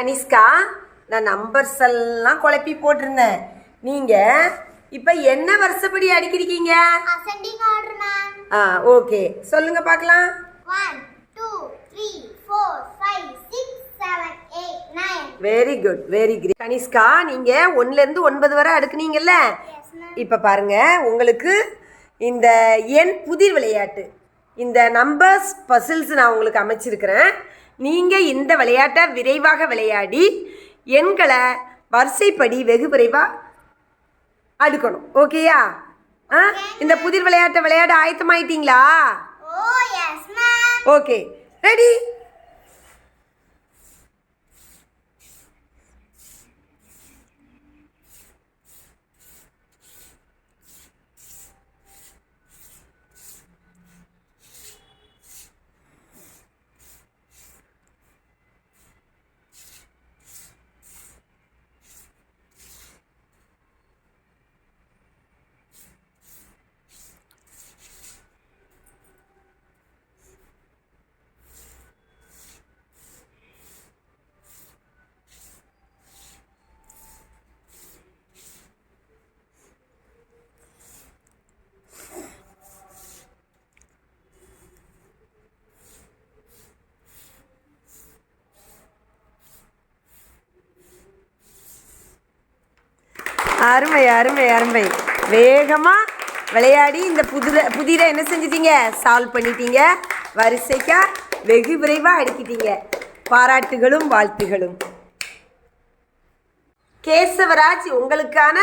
கனிஷ்கா நான் நம்பர்ஸ் எல்லாம் குழப்பி போட்டிருந்தேன். நீங்க இப்ப என்ன வருஷப்படி அடிக்கிறீங்க? அசெண்டிங் ஆர்டர் மேம் ஆ ஓகே சொல்லுங்க பார்க்கலாம். Very good very good Kanishka நீங்க ஒண்ணுல இருந்து ஒன்பது வரை அடுக்குனீங்கல்ல? இப்ப பாருங்க உங்களுக்கு இந்த எண் புதிர் விளையாட்டு. இந்த நம்பர்ஸ் பசில்ஸ் நான் உங்களுக்கு அமைச்சிருக்கிறேன். நீங்க இந்த விளையாட்டை விரைவாக விளையாடி எண்களை வரிசைப்படி வெகு விரைவா அடுக்கணும். ஓகேயா ஆ? இந்த புதிர் விளையாட்டை விளையாட ஆயத்தமாயிட்டீங்களா? ஓகே ரெடி அருமை அருமை அருமை. வேகமாக விளையாடி இந்த புதிர புதிரை என்ன செஞ்சிட்டீங்க? சால்வ் பண்ணிட்டீங்க. வரிசைக்கா வெகு விரைவாக அடுக்கிட்டீங்க. பாராட்டுகளும் வாழ்த்துகளும். கேசவராஜ் உங்களுக்கான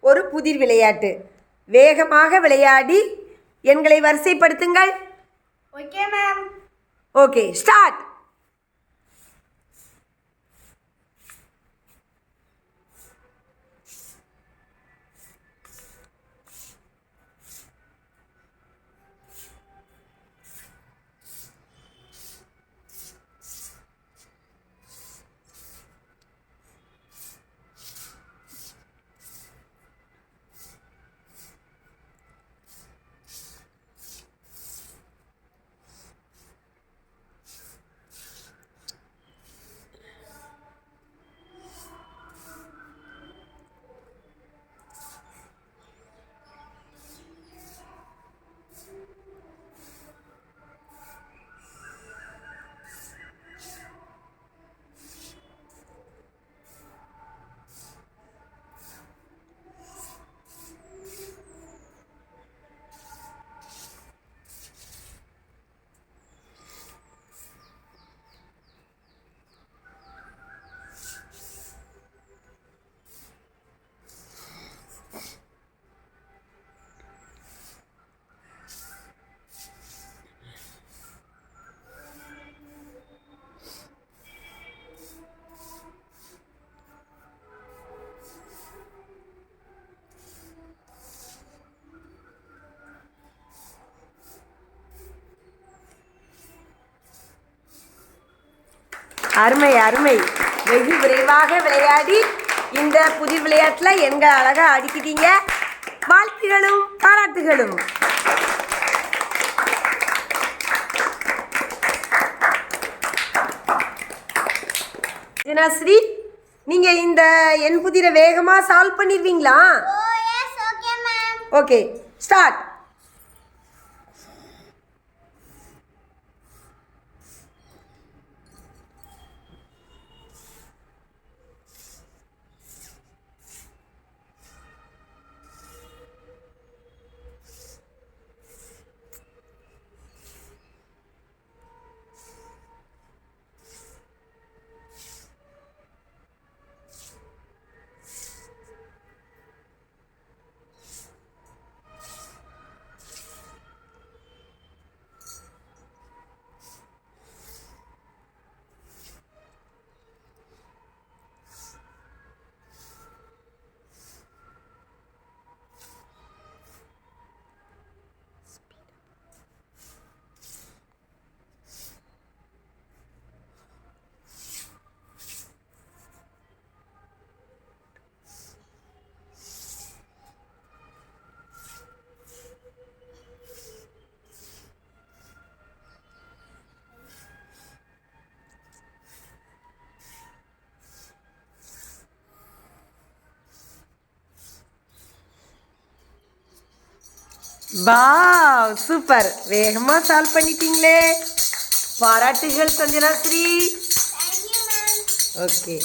ஒரு புதிர் விளையாட்டு. வேகமாக விளையாடி எண்களை வரிசைப்படுத்துங்கள். ஓகே மேம் ஓகே ஸ்டார்ட் அருமை அருமை. வெகு விரைவாக விளையாடி இந்த புதிர் விளையாட்டில் எண்கள் அழகாக அடிக்கிட்டீங்க. வாழ்த்துகளும் பாராட்டுகளும். தினாஸ்ரீ நீங்கள் இந்த எண் புதிரை வேகமாக சால்வ் பண்ணிடுவீங்களா? Okay okay start wow super. வேகமாக சால்வ் பண்ணிட்டீங்களே. பாராட்டுகள் சஞ்சனா ஸ்ரீ. ஓகே